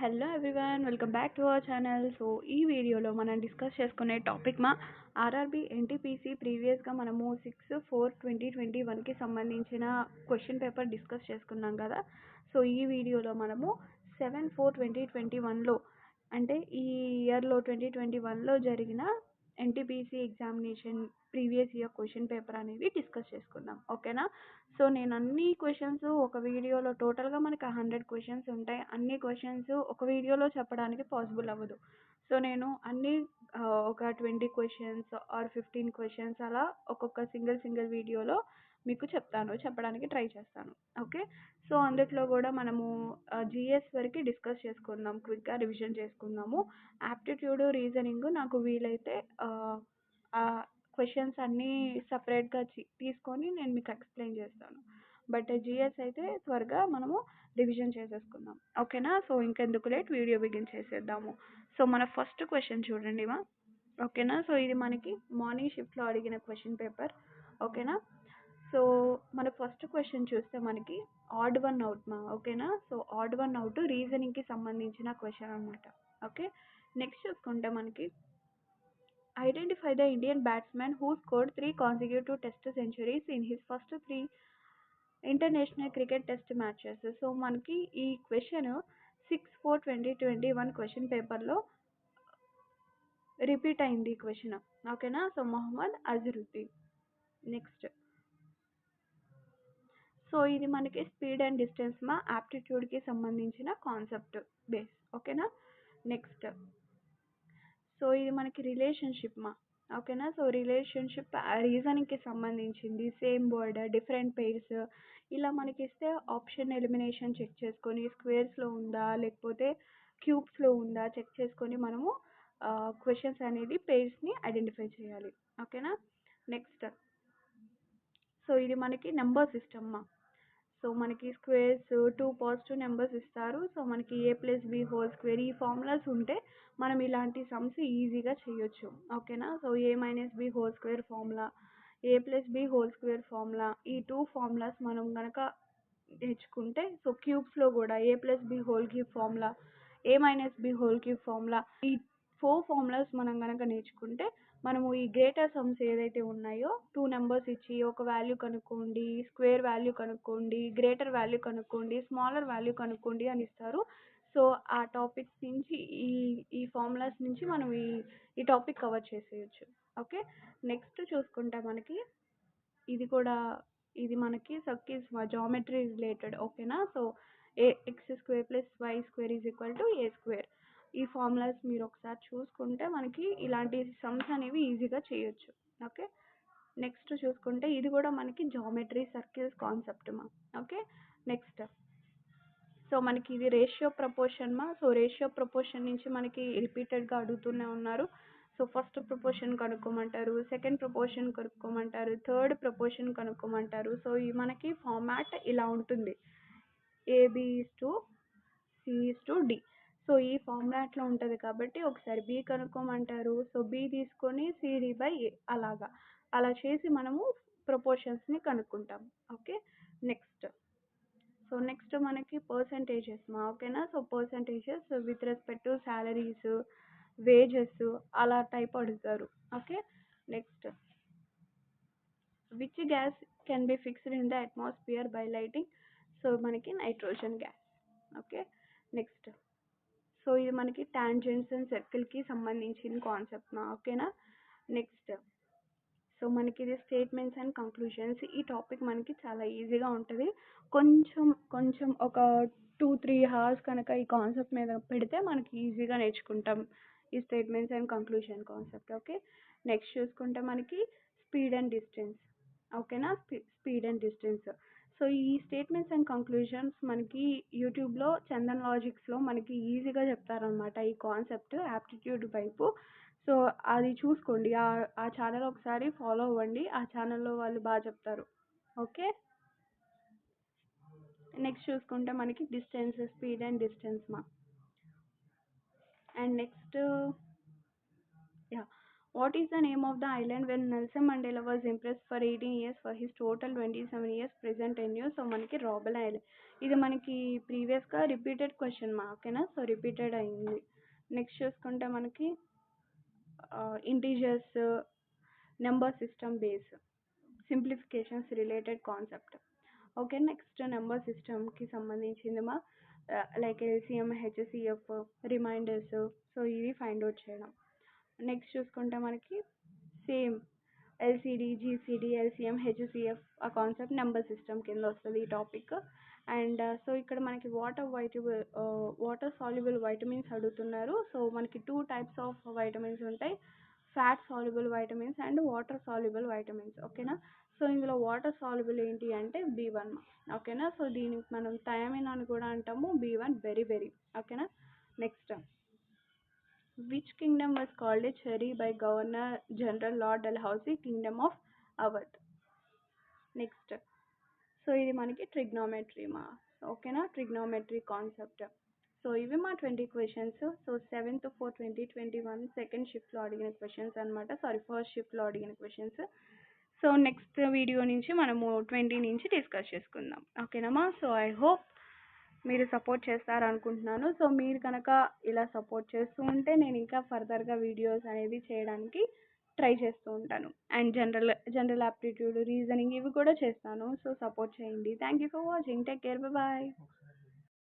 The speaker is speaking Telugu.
Hello everyone welcome back to our channel so ఈ వీడియోలో మనం డిస్కస్ చేసుకునే టాపిక్ మా ఆర్ఆర్బి ఎన్టీపీసీ ప్రీవియస్గా మనము సిక్స్ ఫోర్ ట్వంటీ ట్వంటీ వన్కి సంబంధించిన క్వశ్చన్ పేపర్ డిస్కస్ చేసుకున్నాం కదా. సో ఈ వీడియోలో మనము సెవెన్ ఫోర్ ట్వంటీ ట్వంటీ వన్లో అంటే ఈ ఇయర్లో ట్వంటీ ట్వంటీ వన్లో జరిగిన NTPC examination previous year question paper అనేది డిస్కస్ చేసుకుందాం. ఓకేనా సో నేను అన్ని క్వశ్చన్స్ ఒక వీడియోలో టోటల్గా మనకి హండ్రెడ్ క్వశ్చన్స్ ఉంటాయి. అన్ని క్వశ్చన్స్ ఒక వీడియోలో చెప్పడానికి పాసిబుల్ అవ్వదు. సో నేను అన్ని ఒక twenty questions or fifteen questions అలా ఒక్కొక్క సింగిల్ సింగిల్ వీడియోలో మీకు చెప్తాను చెప్పడానికి ట్రై చేస్తాను. ఓకే? సో అందుట్లో కూడా మనము జిఎస్ వరకు డిస్కస్ చేసుకుందాం క్విక్గా రివిజన్ చేసుకుందాము. యాప్టిట్యూడ్ రీజనింగ్ నాకు వీలైతే క్వశ్చన్స్ అన్నీ సపరేట్గా తీసుకొని నేను మీకు ఎక్స్ప్లెయిన్ చేస్తాను. బట్ జిఎస్ అయితే త్వరగా మనము రివిజన్ చేసేసుకుందాం. ఓకేనా సో ఇంకెందుకు లేట్ వీడియో బిగిన్ చేసేద్దాము. సో మన ఫస్ట్ క్వశ్చన్ చూడండి మా. ఓకేనా సో ఇది మనకి మార్నింగ్ షిఫ్ట్లో అడిగిన క్వశ్చన్ పేపర్ ఓకేనా సో మన ఫస్ట్ క్వశ్చన్ చూస్తే మనకి ఆడ్ వన్ అవుట్ మా. ఓకేనా సో ఆడ్ వన్ అవుట్ రీజనింగ్కి సంబంధించిన క్వశ్చన్ అనమాట ఓకే నెక్స్ట్ చూసుకుంటే మనకి identify the Indian batsmen who scored three consecutive test centuries in his first three international cricket test matches so మనకి ఈ question six four twenty twenty one question పేపర్లో రిపీట్ అయింది ఈ క్వశ్చన్ ఓకేనా so Mohammad Azharuddin next so ఇది మనకి స్పీడ్ అండ్ డిస్టెన్స్ మా యాప్టిట్యూడ్కి సంబంధించిన కాన్సెప్ట్ బేస్ ఓకేనా నెక్స్ట్ సో ఇది మనకి రిలేషన్షిప్ మా. ఓకేనా సో రిలేషన్షిప్ రీజనింగ్కి సంబంధించింది. సేమ్ వర్డ్ డిఫరెంట్ పెయిర్స్ ఇలా మనకి ఇస్తే ఆప్షన్ ఎలిమినేషన్ చెక్ చేసుకొని స్క్వేర్స్లో ఉందా? లేకపోతే క్యూబ్స్లో ఉందా? చెక్ చేసుకొని మనము క్వశ్చన్స్ అనేది పెయిర్స్ని ఐడెంటిఫై చేయాలి. ఓకేనా నెక్స్ట్ సో ఇది మనకి నెంబర్ సిస్టమ్ మా. సో మనకి స్క్వేర్స్ టూ పాజిటివ్ నెంబర్స్ ఇస్తారు. సో మనకి A plus B whole square ఈ ఫార్ములాస్ ఉంటే మనం ఇలాంటి సమ్స్ ఈజీగా చేయొచ్చు. ఓకేనా? So A minus B whole square formula A plus B whole square formula ఈ టూ ఫార్ములాస్ మనం కనుక నేర్చుకుంటే సో క్యూబ్స్లో కూడా A plus B whole cube formula A minus B whole cube formula ఈ ఫోర్ ఫార్ములాస్ మనం కనుక నేర్చుకుంటే మనము ఈ గ్రేటర్ సమ్స్ ఏదైతే ఉన్నాయో టూ నెంబర్స్ ఇచ్చి ఒక వాల్యూ కనుక్కోండి స్క్వేర్ వాల్యూ కనుక్కోండి గ్రేటర్ వాల్యూ కనుక్కోండి స్మాలర్ వాల్యూ కనుక్కోండి అని ఇస్తారు. సో ఆ టాపిక్స్ నుంచి ఈ ఈ ఫార్ములాస్ నుంచి మనం ఈ ఈ టాపిక్ కవర్ చేసేయచ్చు. ఓకే? నెక్స్ట్ చూసుకుంటే మనకి ఇది కూడా ఇది మనకి సర్కిల్స్ జామెట్రీ రిలేటెడ్. ఓకేనా? So A X square plus Y square is equal to A square. ఈ ఫార్ములాస్ మీరు ఒకసారి చూసుకుంటే మనకి ఇలాంటి సమ్స్ అనేవి ఈజీగా చేయొచ్చు. ఓకే నెక్స్ట్ చూసుకుంటే ఇది కూడా మనకి జామెట్రీ సర్కిల్స్ కాన్సెప్ట్ మా. ఓకే నెక్స్ట్ సో మనకి ఇది రేషియో ప్రపోర్షన్ మా. సో రేషియో ప్రపోర్షన్ నుంచి మనకి రిపీటెడ్గా అడుగుతూనే ఉన్నారు. సో ఫస్ట్ ప్రపోర్షన్ కనుక్కోమంటారు సెకండ్ ప్రపోర్షన్ కనుక్కోమంటారు థర్డ్ ప్రపోర్షన్ కనుక్కోమంటారు. సో ఈ మనకి ఫార్మాట్ ఇలా ఉంటుంది. A B is to C to D so ఈ ఫార్మాట్లో ఉంటుంది కాబట్టి ఒకసారి బి కనుక్కోమంటారు. సో బి తీసుకొని సిడి బై ఏ అలాగా. అలా చేసి మనము ప్రపోర్షన్స్ని కనుక్కుంటాం. ఓకే? నెక్స్ట్. సో నెక్స్ట్ మనకి పర్సంటేజెస్ మా ఓకేనా? So percentages with respect to salaries wages అలా టైప్ అడుగుతారు. Okay? Next. Which gas can be fixed in the atmosphere by lighting? So మనకి nitrogen gas. Okay? Next. So ఇది మనకి టాంజెంట్స్ అండ్ సర్కిల్కి సంబంధించిన కాన్సెప్ట్ ఓకేనా నెక్స్ట్ సో మనకి ఇది స్టేట్మెంట్స్ అండ్ కంక్లూషన్స్ ఈ టాపిక్ మనకి చాలా ఈజీగా ఉంటుంది. కొంచెం కొంచెం ఒక టూ త్రీ అవర్స్ కనుక ఈ కాన్సెప్ట్ మీద పెడితే మనకి ఈజీగా నేర్చుకుంటాం. ఈ statements and conclusion concept okay next చూసుకుంటే మనకి స్పీడ్ అండ్ డిస్టెన్స్ ఓకేనా స్పీడ్ అండ్ డిస్టెన్స్ సో ఈ స్టేట్మెంట్స్ అండ్ కంక్లూజన్స్ మనకి యూట్యూబ్లో చందన్ లాజిక్స్లో మనకి ఈజీగా చెప్తారనమాట ఈ కాన్సెప్ట్ యాప్టిట్యూడ్ వైపు. సో అది చూసుకోండి. ఆ ఛానల్ ఒకసారి ఫాలో అవ్వండి. ఆ ఛానల్లో వాళ్ళు బాగా చెప్తారు. ఓకే? నెక్స్ట్ చూసుకుంటే మనకి డిస్టెన్స్ స్పీడ్ అండ్ డిస్టెన్స్ మా. And next yeah. What is the name of the island when Nelson Mandela was imprisoned for eighteen years for his total twenty seven years present ten years so మనకి రాబల్ ఐలాండ్ ఇది మనకి ప్రీవియస్గా రిపీటెడ్ క్వశ్చన్ మా ఓకేనా సో రిపీటెడ్ అయింది. నెక్స్ట్ చూసుకుంటే మనకి integers number system base simplifications related concept okay next number సిస్టమ్కి సంబంధించింది మా like LCM HCF reminders so ఇవి ఫైండ్ అవుట్ చేయడం. నెక్స్ట్ చూసుకుంటే మనకి same LCD GCD LCM HCF ఆ కాన్సెప్ట్ నెంబర్ సిస్టమ్ కింద వస్తుంది ఈ టాపిక్ అండ్ సో ఇక్కడ మనకి వాటర్ వైటబుల్ వాటర్ సాల్యుబుల్ వైటమిన్స్ అడుగుతున్నారు. సో మనకి టూ టైప్స్ ఆఫ్ వైటమిన్స్ ఉంటాయి. Fat soluble vitamins and water soluble vitamins ఓకేనా సో ఇందులో వాటర్ సాల్యుబుల్ ఏంటి అంటే బి వన్ ఓకేనా సో దీనికి మనం థయామిన్ అని కూడా అంటాము. బి వన్ వెరీ వెరీ ఓకేనా next which kingdom was called a cherry by governor general lord Dalhousie kingdom of Awadh next so ఇది మనకి ట్రిగ్నోమెట్రీ మా. ఓకేనా ట్రిగ్నోమెట్రీ కాన్సెప్ట్ సో ఇవి మా twenty questions so seventh four twenty twenty one second షిఫ్ట్లో అడిగిన క్వశ్చన్స్ అనమాట సారీ ఫస్ట్ షిఫ్ట్లో అడిగిన క్వశ్చన్స్ సో నెక్స్ట్ వీడియో నుంచి మనము ట్వంటీ నుంచి డిస్కస్ చేసుకుందాం. ఓకేనమ్మా సో ఐ హోప్ మీరు సపోర్ట్ చేస్తారనుకుంటున్నాను. సో మీరు కనుక ఇలా సపోర్ట్ చేస్తూ ఉంటే నేను ఇంకా ఫర్దర్గా వీడియోస్ అనేది చేయడానికి ట్రై చేస్తూ ఉంటాను. And general general aptitude reasoning ఇవి కూడా చేస్తాను. సో సపోర్ట్ చేయండి. Thank you for watching take care bye